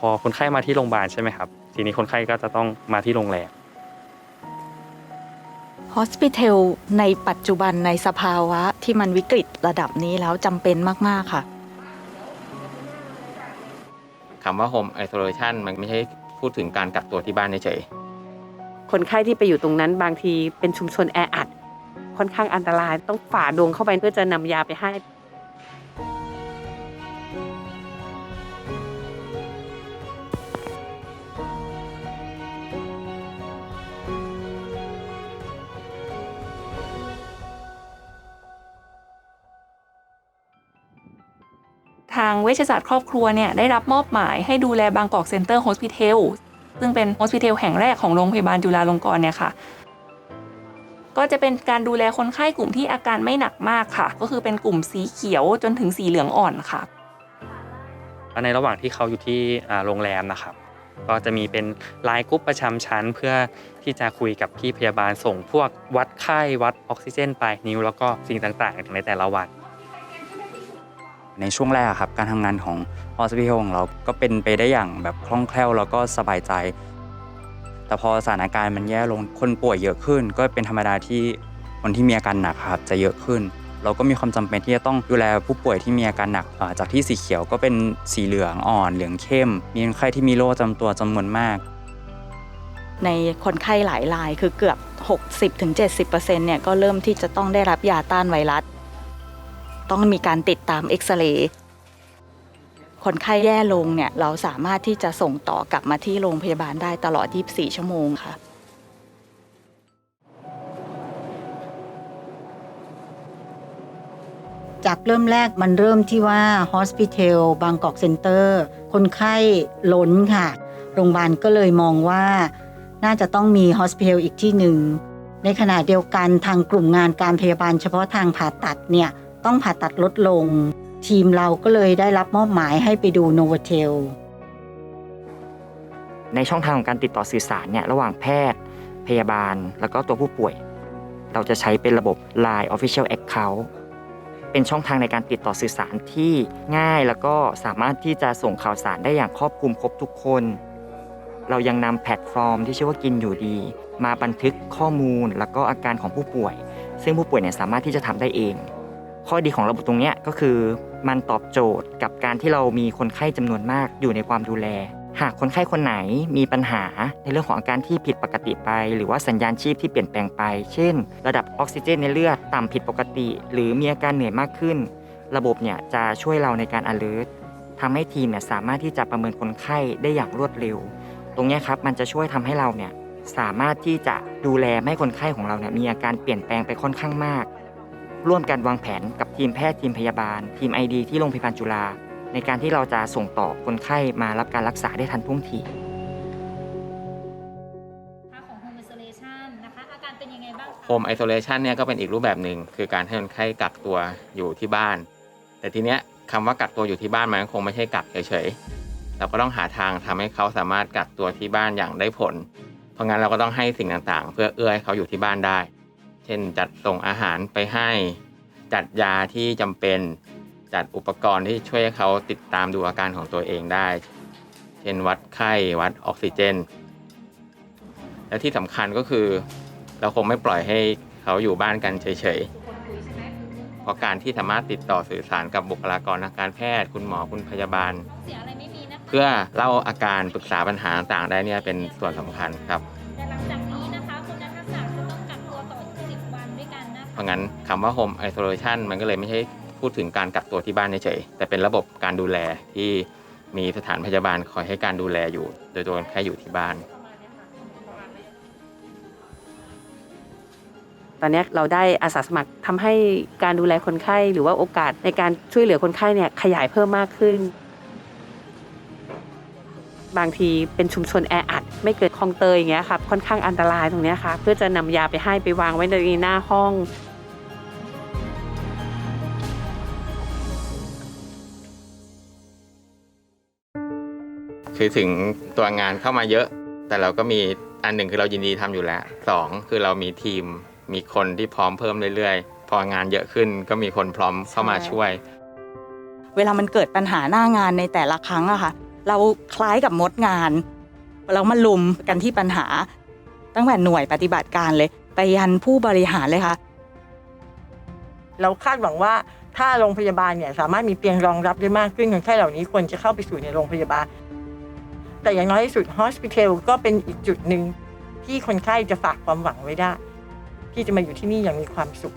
พอคนไข้มาที่โรงพยาบาลใช่ไหมครับ ทีนี้คนไข้ก็จะต้องมาที่โรงแรมฮอสพิทอลในปัจจุบันในสภาวะที่มันวิกฤตระดับนี้แล้วจำเป็นมาก ๆ ค่ะ คำว่า home isolation มันไม่ใช่พูดถึงการกักตัวที่บ้านเฉยคนไข้ที่ไปอยู่ตรงนั้นบางทีเป็นชุมชนแออัด ค่อนข้างอันตรายต้องฝ่าดงเข้าไปเพื่อจะนำยาไปให้ ทางเวชศาสตร์ครอบครัวเนี่ยได้รับมอบหมายให้ดูแลบางกอกเซ็นเตอร์โฮสพิทอลซึ่งเป็นโฮสพิทอลแห่งแรกของโรงพยาบาลจุฬาลงกรณ์เนี่ยค่ะก็จะเป็นการดูแลคนไข้กลุ่มที่อาการไม่หนักมากค่ะ ก็คือเป็นกลุ่มสีเขียวจนถึงสีเหลืองอ่อนค่ะ ในระหว่างที่เขาอยู่ที่โรงแรมนะครับ ก็จะมีเป็นไลน์กรุ๊ปประจำชั้น เพื่อที่จะคุยกับพี่พยาบาลส่งพวกวัดไข้วัดออกซิเจนปลายนิ้วแล้วก็สิ่งต่างๆในแต่ละวัน ในช่วงแรกครับ การทำงานของ hospital ของเราก็เป็นไปได้อย่างแบบคล่องแคล่วแล้วก็สบายใจ แต่พอสถานการณ์มันแย่ลงคนป่วยเยอะขึ้น ก็เป็นธรรมดาที่คนที่มีอาการหนักครับจะเยอะขึ้น เราก็มีความจำเป็นที่จะต้องดูแลผู้ป่วยที่มีอาการหนักจากที่สีเขียวก็เป็นสีเหลืองอ่อนเหลืองเข้ม มีคนไข้ที่มีโรคจำตัวจำนวนมาก ในคนไข้หลายรายคือเกือบ 60-70%เนี่ยก็เริ่มที่จะต้องได้รับยาต้านไวรัส ต้องมีการติดตามเอ็กซเรย์คนไข้แย่ลงเนี่ยเราสามารถที่จะส่งต่อกลับมาที่โรงพยาบาลได้ตลอด 24 ชั่วโมงค่ะจากเริ่มแรกมันเริ่มที่ว่า Hospital บางกอกเซ็นเตอร์คนไข้ล้นค่ะ โรงพยาบาลก็เลยมองว่า น่าจะต้องมี Hospital อีกที่หนึ่ง ในขณะเดียวกันทางกลุ่มงานการพยาบาลเฉพาะทางผ่าตัดเนี่ย ต้องผ่าตัดลดลง ทีมเราก็เลยได้รับมอบหมายให้ไปดูโนวเทลในช่องทางของการติดต่อสื่อสารเนี่ยระหว่างแพทย์ พยาบาล แล้วก็ตัวผู้ป่วย เราจะใช้เป็นระบบ Line Official Account เป็นช่องทางในการติดต่อสื่อสารที่ง่ายแล้วก็สามารถที่จะส่งข่าวสารได้อย่างครอบคลุมครบทุกคน เรายังนำแพลตฟอร์มที่ชื่อว่ากินอยู่ดี มาบันทึกข้อมูลแล้วก็อาการของผู้ป่วย ซึ่งผู้ป่วยเนี่ยสามารถที่จะทำได้เอง ข้อดีของระบบตรงนี้ก็คือ มันตอบโจทย์กับการที่เรามีคนไข้จำนวนมากอยู่ในความดูแล หากคนไข้คนไหนมีปัญหาในเรื่องของอาการที่ผิดปกติไป หรือว่าสัญญาณชีพที่เปลี่ยนแปลงไป เช่น ระดับออกซิเจนในเลือดต่ำผิดปกติ หรือมีอาการเหนื่อยมากขึ้น ระบบเนี่ยจะช่วยเราในการ alert ทำให้ทีมเนี่ยสามารถที่จะประเมินคนไข้ได้อย่างรวดเร็ว ตรงนี้ครับมันจะช่วยทำให้เราเนี่ยสามารถที่จะดูแลไม่ให้คนไข้ของเราเนี่ยมีอาการเปลี่ยนแปลงไปค่อนข้างมาก ร่วมกันวางแผนกับทีมแพทย์ทีมพยาบาล ทีม ID ที่โรงพยาบาลจุฬาในการที่เราจะส่งต่อคนไข้มารับการรักษาได้ทันท่วงทีค่าของ Home Isolation นะคะอาการเป็นยังไงบ้างคะๆ home isolation เนี่ยก็เป็นอีกรูปแบบหนึ่งคือการให้คนไข้กักตัวอยู่ที่บ้าน แต่ทีเนี้ยคำว่ากักตัวอยู่ที่บ้านมันคงไม่ใช่กักเฉยๆเราก็ต้องหาทางทำให้เขาสามารถกักตัวที่บ้านอย่างได้ผล เพราะงั้นเราก็ต้องให้สิ่งต่างๆ เพื่อเอื้อให้เขาอยู่ที่บ้านได้เช่น จัดส่งอาหารไปให้ จัดยาที่จำเป็น จัดอุปกรณ์ที่ช่วยให้เขาติดตามดูอาการของตัวเองได้ เช่นวัดไข้วัดออกซิเจน และที่สำคัญก็คือ เราคงไม่ปล่อยให้เขาอยู่บ้านกันเฉยๆเพราะการที่สามารถติดต่อสื่อสารกับบุคลากรทางการแพทย์ คุณหมอคุณพยาบาลเสียอะไรไม่มีนะคะเพื่อเล่าอาการปรึกษาปัญหาต่างๆได้เนี่ยเป็นส่วนสำคัญครับ ราะงั้นคำว่า home isolation มันก็เลยไม่ใช่พูดถึงการกักตัวที่บ้านเฉยๆแต่เป็นระบบการดูแลที่มีสถานพยาบาลคอยให้การดูแลอยู่ โดยตัวคนไข้อยู่ที่บ้าน ตอนนี้เราได้อาสาสมัครทำให้การดูแลคนไข้หรือว่าโอกาสในการช่วยเหลือคนไข้เนี่ยขยายเพิ่มมากขึ้น บางทีเป็นชุมชนแออัด ไม่เกิดคลองเตยอย่างเงี้ยครับค่อนข้างอันตรายตรงเนี้ยค่ะเพื่อจะนำยาไปให้ไปวางไว้ในหน้าห้อง คือถึงตัวงานเข้ามาเยอะ แต่เราก็มีอันหนึ่งคือเรายินดีทำอยู่แล้วสองคือเรามีทีม มีคนที่พร้อมเพิ่มเรื่อยๆ พองานเยอะขึ้นก็มีคนพร้อมเข้ามาช่วย เวลามันเกิดปัญหาหน้างานในแต่ละครั้งอะค่ะ เราคล้ายกับมดงานแล้วมาลุมกันที่ปัญหา ตั้งแต่หน่วยปฏิบัติการเลย ไปยันผู้บริหารเลยค่ะ เราคาดหวังว่าถ้าโรงพยาบาลเนี่ยสามารถมีเตียงรองรับได้มากขึ้นคนไข้เหล่านี้ควรจะเข้าไปสู่ในโรงพยาบาล แต่อย่างน้อยที่สุด hospital ก็เป็นอีกจุดหนึ่งที่คนไข้จะฝากความหวังไว้ได้ ที่จะมาอยู่ที่นี่อย่างมีความสุข